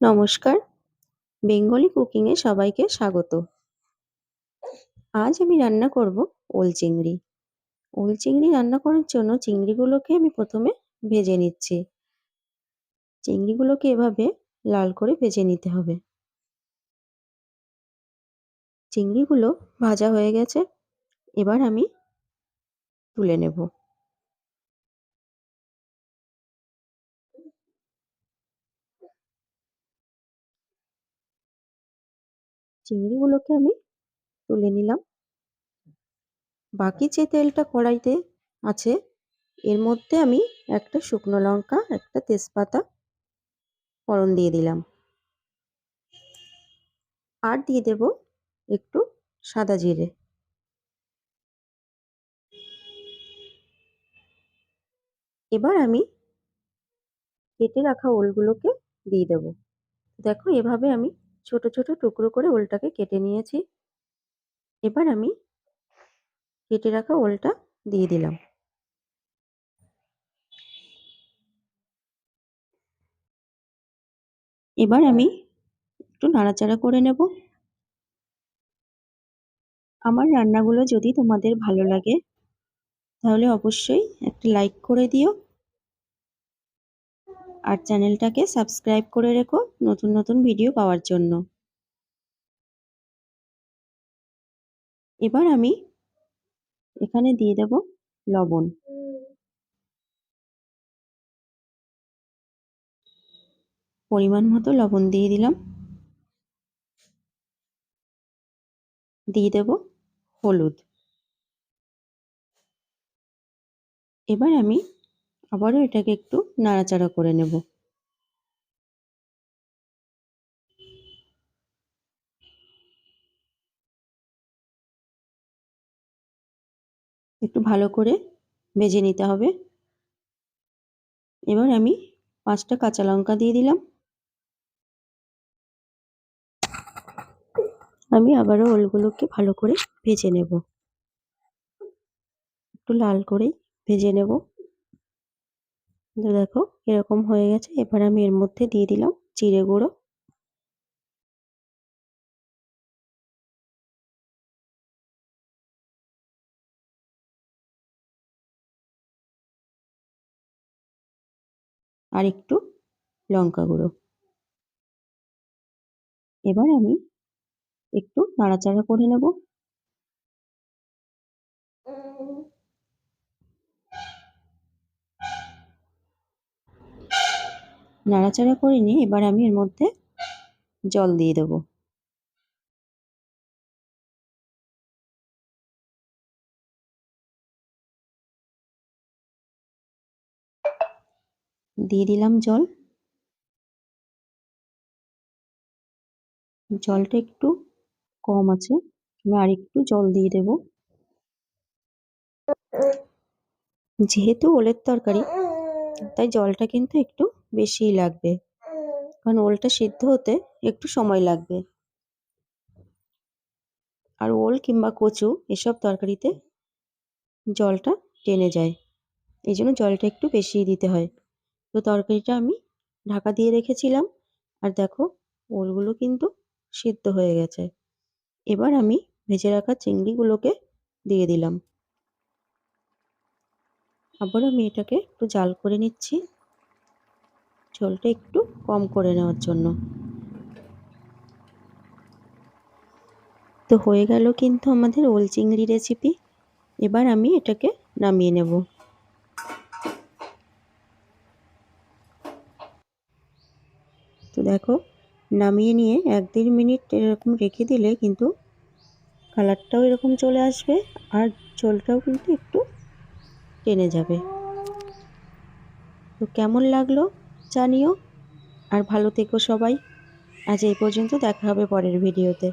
নমস্কার। বেঙ্গলি কুকিংয়ে সবাইকে স্বাগত। আজ আমি রান্না করব ওল চিংড়ি। ওল চিংড়ি রান্না করার জন্য চিংড়িগুলোকে আমি প্রথমে ভেজে নিচ্ছি। চিংড়িগুলোকে এভাবে লাল করে ভেজে নিতে হবে। চিংড়িগুলো ভাজা হয়ে গেছে। এবার আমি তুলে নেব। চিংড়িগুলোকে আমি তুলে নিলাম। বাকি যে তেলটা কড়াইতে আছে, এর মধ্যে আমি একটা শুকনো লঙ্কা, একটা তেজপাতা, ফোড়ন দিয়ে দিলাম। আর দিয়ে দেব একটু সাদা জিরে। এবার আমি কেটে রাখা ওলগুলোকে দিয়ে দেব। দেখো এভাবে আমি ছোট ছোট টুকরো করে ওলটাকে কেটে নিয়েছি। এবার আমি কেটে রাখা ওলটা দিয়ে দিলাম। এবার আমি একটু নাড়াচাড়া করে নেব। আমার রান্নাগুলো যদি তোমাদের ভালো লাগে, তাহলে অবশ্যই একটা লাইক করে দিও। আর চ্যানেলটাকে সাবস্ক্রাইব করে রেখো নতুন নতুন ভিডিও পাওয়ার জন্য। এবার আমি এখানে দিয়ে দেব লবণ। পরিমাণ মতো লবণ দিয়ে দিলাম। দিয়ে দেব হলুদ। এবার আমি আবারও এটাকে একটু নাড়াচাড়া করে নেব। একটু ভালো করে ভেজে নিতে হবে। এবার আমি পাঁচটা কাঁচা লঙ্কা দিয়ে দিলাম। আমি আবারও ওলগুলোকে ভালো করে ভেজে নেব। একটু লাল করেই ভেজে নেব। দেখো, এরকম হয়ে গেছে। এবার আমি এর মধ্যে দিয়ে দিলাম জিরে গুঁড়ো। আর একটু লঙ্কা গুঁড়ো। এবার আমি একটু নাড়াচাড়া করে নেব। নাড়াচাড়া করে নিয়ে এবার আমি এর মধ্যে জল দিয়ে দেবো। দিয়ে দিলাম জল। জলটা একটু কম আছে আমি আর একটু জল দিয়ে দেব। যেহেতু ওলের তরকারি, তাই জলটা কিন্তু একটু বেশিই লাগবে। কারণ ওলটা সিদ্ধ হতে একটু সময় লাগবে। আর ওল কিংবা কচু এসব তরকারিতে জলটা টেনে যায়। এই জন্য জলটা একটু বেশিই দিতে হয়। তো তরকারিটা আমি ঢাকা দিয়ে রেখেছিলাম। আর দেখো, ওলগুলো কিন্তু সিদ্ধ হয়ে গেছে। এবার আমি ভেজে রাখা চিংড়িগুলোকে দিয়ে দিলাম। আবার আমি এটাকে একটু জাল করে নিচ্ছি। ঝোলটা একটু কম করে নেওয়ার জন্য। তো হয়ে গেল কিন্তু আমাদের ওল চিংড়ি রেসিপি এবার আমি এটাকে নামিয়ে নেব। তো দেখো, নামিয়ে নিয়ে এক দেড় মিনিট এরকম রেখে দিলে কিন্তু কালারটাও এরকম চলে আসবে আর ঝোলটাও কিন্তু একটু টেনে যাবে। তো কেমন লাগল? জানিও। আর ভালো থেকো সবাই। আজ এই পর্যন্ত দেখা হবে পরের ভিডিওতে।